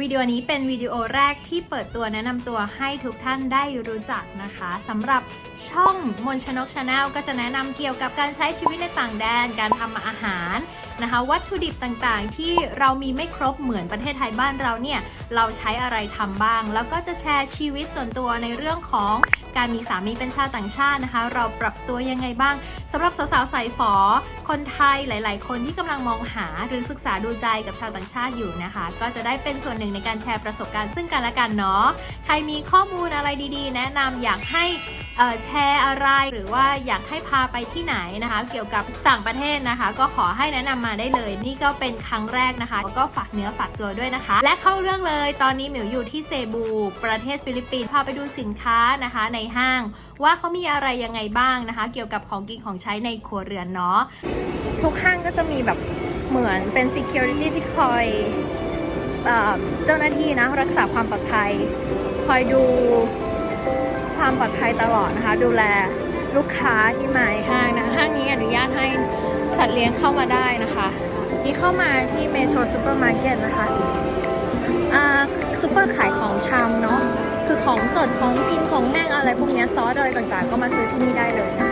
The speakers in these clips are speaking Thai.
วิดีโอนี้เป็นวิดีโอแรกที่เปิดตัวแนะนำตัวให้ทุกท่านได้รู้จักนะคะสำหรับ ช่องมนชนกชาแนลก็จะแนะนำเกี่ยวกับการใช้ชีวิตในต่างแดน การทำอาหารนะคะ วัตถุดิบต่างๆ ที่เรามีไม่ครบเหมือนประเทศไทยบ้านเราเนี่ย เราใช้อะไรทำบ้าง แล้วก็จะแชร์ชีวิตส่วนตัวในเรื่องของการมีสามีเป็นชาวต่างชาตินะคะ เราปรับตัวยังไงบ้างสำหรับสาวๆใส่ฝอ คนไทยหลาย ๆ คนที่กำลังมองหาหรือศึกษาดูใจกับชาวต่างชาติอยู่นะคะ ก็จะได้เป็นส่วนหนึ่งในการแชร์ประสบการณ์ซึ่งกันและกันเนาะใครมีข้อมูลอะไรดีๆ แนะนำอยากให้แชร์อะไร หรือว่าอยากให้พาไปที่ไหนนะคะ เกี่ยวกับต่างประเทศนะคะ ก็ขอให้แนะนำมาได้เลย นี่ก็เป็นครั้งแรกนะคะแล้วก็ฝากเนื้อฝากตัวด้วยนะคะ และเข้าเรื่องเลยตอนนี้หมิวอยู่ที่เซบู ประเทศฟิลิปปินส์พาไปดูสินค้านะคะในห้าง ว่าเขามีอะไรยังไงบ้างนะคะ เกี่ยวกับของกินของใช้ในครัวเรือนเนาะทุกห้างก็จะมีแบบเหมือนเป็น security ที่คอยเจ้าหน้าที่นะรักษาความปลอดภัย คอยดู ความปลอดภัยตลอดนะคะ ดูแลลูกค้าที่มาห้างนะห้างนี้อนุญาตให้สัตว์เลี้ยงเข้ามาได้นะคะนี่เข้ามาที่เมโทรซูเปอร์มาร์เก็ตนะคะอ่าซูเปอร์ขายของชำเนาะคือของสดของกินของแห้งอะไรพวกนี้ซอสอะไรต่างๆ ก็มาซื้อที่นี่ได้เลยนะคะ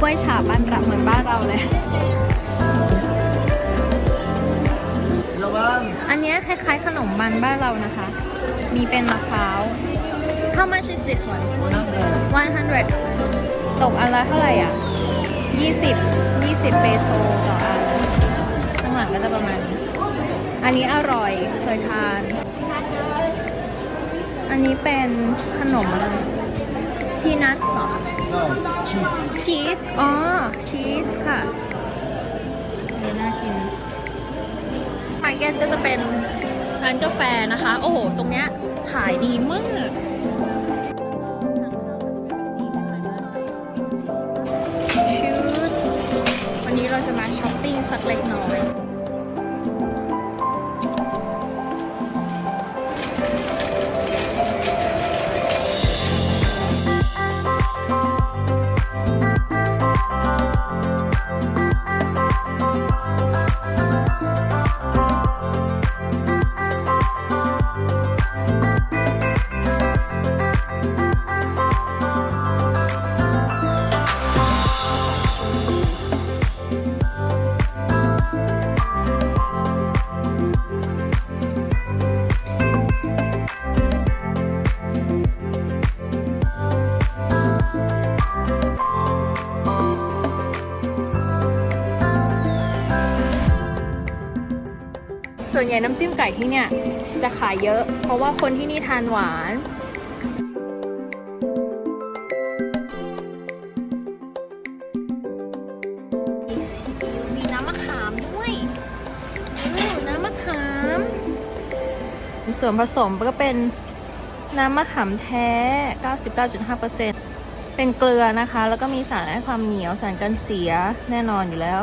กล้วยฉาบบ้านเราเหมือนบ้านเราเลย ระวังอันเนี้ยคล้าย ๆ ขนมมันบ้านเรานะคะ มีเป็นมะพร้าว How much is this one 100 ตกอันละเท่าไหร่อะ 20 20 เปโซต่ออัน ข้างหลังก็จะประมาณนี้ อันนี้อร่อยเคยทาน อันนี้เป็นขนมอะไรพีนัทหร ชีส อ๋อ ชีสค่ะเดี๋ยวน่ากินมาร์เก็ตก็จะเป็นร้านกาแฟนะคะ โอ้โห ตรงเนี้ยขายดีมากชุดวันนี้เราจะมาช้อปปิ้งสักเล็กน้อย ส่วนใหญ่น้ำจิ้มไก่ที่เนี่ยจะขายเยอะ เพราะว่าคนที่นี่ทานหวานมีน้ำมะขามด้วยอู้น้ำมะขาม ส่วนผสมก็เป็นน้ำมะขามแท้ 99.5%เป็นเกลือนะคะ แล้วก็มีสารให้ความเหนียว สารกันเสียแน่นอนอยู่แล้ว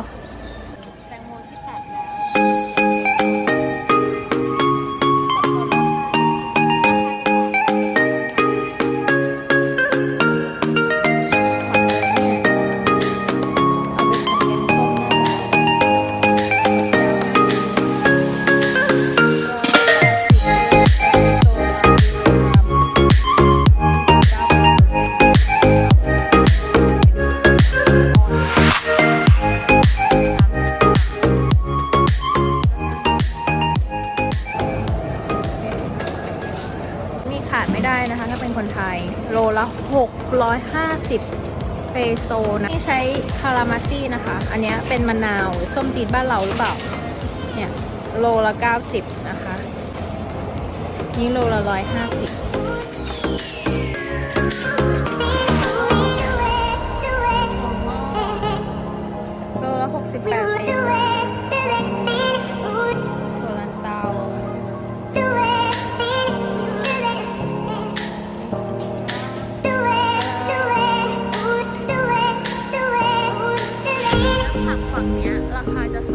50เปโซนะนี่ใช้คารามาซี่นะคะ อันนี้เป็นมะนาวส้มจีนบ้านเราหรือเปล่า เนี่ยโลละ 90 นะคะ นี่โลละ 150โลละ68เปโซ เนี้ยราคาจะสู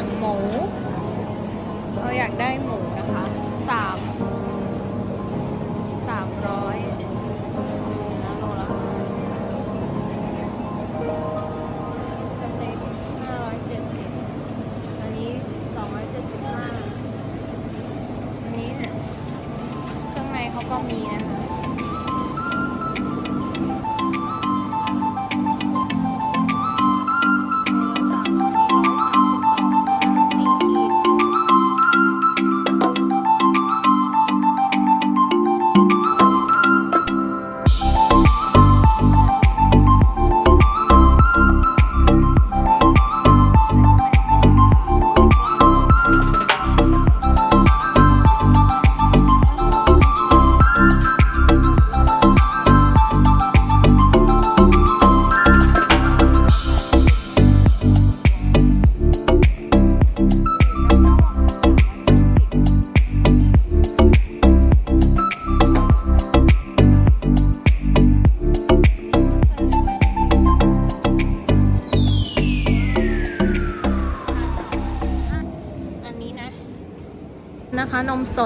สั่งหมู เราอยากได้หมูนะคะสาม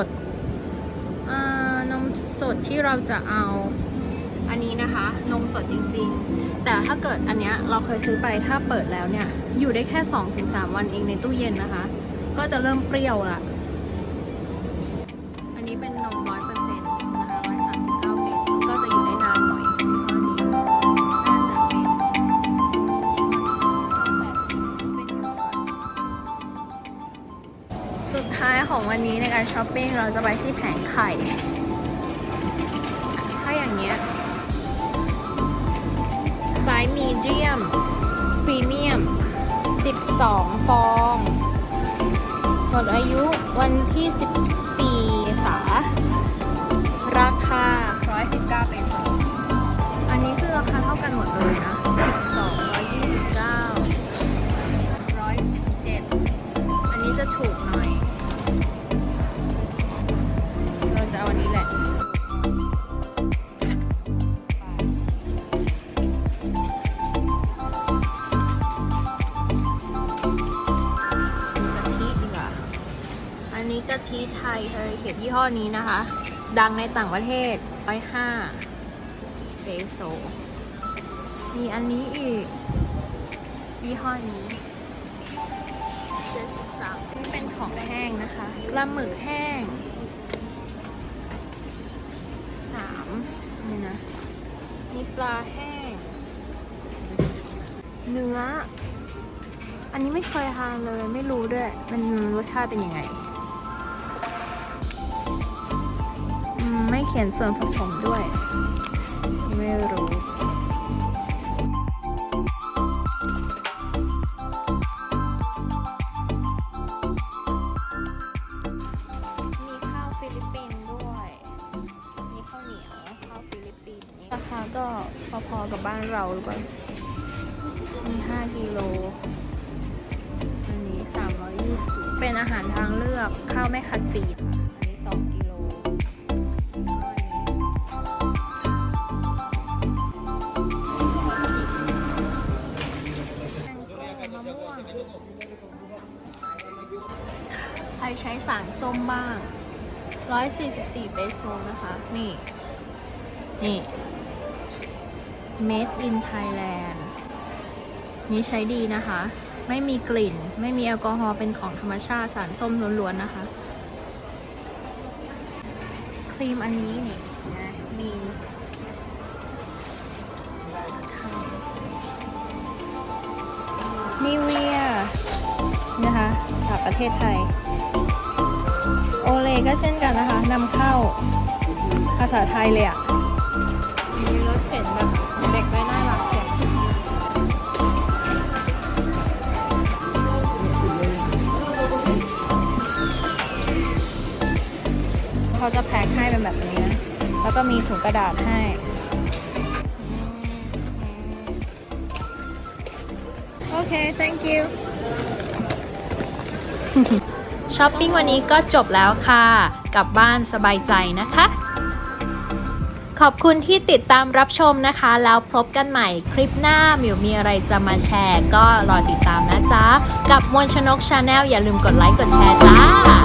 ดนมสดที่เราจะเอาอันนี้นะคะ นมสดจริงๆ แต่ถ้าเกิดอันเนี้ยเราเคยซื้อไปถ้าเปิดแล้วเนี่ย อยู่ได้แค่ 2-3 วันเองในตู้เย็นนะคะ ก็จะเริ่มเปรี้ยวละอันนี้เป็นนมร้อย ของวันนี้ในการช้อปปิ้งเราจะไปที่แผงไข่ ถ้าอย่างเงี้ยไซส์มีเดียมพรีเมียม 12 ฟองหมดอายุวันที่ 14เมษาราคา 119 เปโซอันนี้คือราคาเท่ากันหมดเลยนะ อันนี้กะทิไทยเฮอริเคนยี่ห้อนี้นะคะ ดังในต่างประเทศร้อยห้าเปโซ มีอันนี้อีก ยี่ห้อนี้เจ็ดสิบสามนี่เป็นของแห้งนะคะปลาหมึกแห้งสามนี่นะนี่ปลาแห้ง เนื้อ อันนี้ไม่เคยทานเลย ไม่รู้ด้วย มันรสชาติเป็นยังไง ขียนส่วนผสมด้วย ไม่รู้มีข้าวฟิลิปปินส์ด้วยมีข้าวเหนียวข้าวฟิลิปปินส์นี่ราคาก็พอๆกับบ้านเราหรือเปล่า มี 5 กิโล อันนี้ 320 เป็นอาหารทางเลือกข้าวไม่ขัดสี มบ้าง 144เปโซนะคะ นี่ นี่ Made in Thailand นี่ใช้ดีนะคะ ไม่มีกลิ่น ไม่มีแอลกอฮอล์เป็นของธรรมชาติสารส้มล้วนๆนะคะ ครีมอันนี้นี่นะมีนิเวียนะคะจากประเทศไทย โอเลก็เช่นกันนะคะนำเข้าภาษาไทยเลยอะ่ะมีรถเข็นแบบเด็กไว้น่ารักเลยเขาจะแพ็คให้เป็นแบบนี้นะ แล้วก็มีถุงกระดาษให้โอเค thank you ช้อปปิ้งวันนี้ก็จบแล้วค่ะ กลับบ้านสบายใจนะคะ ขอบคุณที่ติดตามรับชมนะคะ แล้วพบกันใหม่คลิปหน้ามิวมีอะไรจะมาแชร์ ก็รอติดตามนะจ๊ะ กับมวลชนกชาแนลอย่าลืมกดไลค์กดแชร์จ้า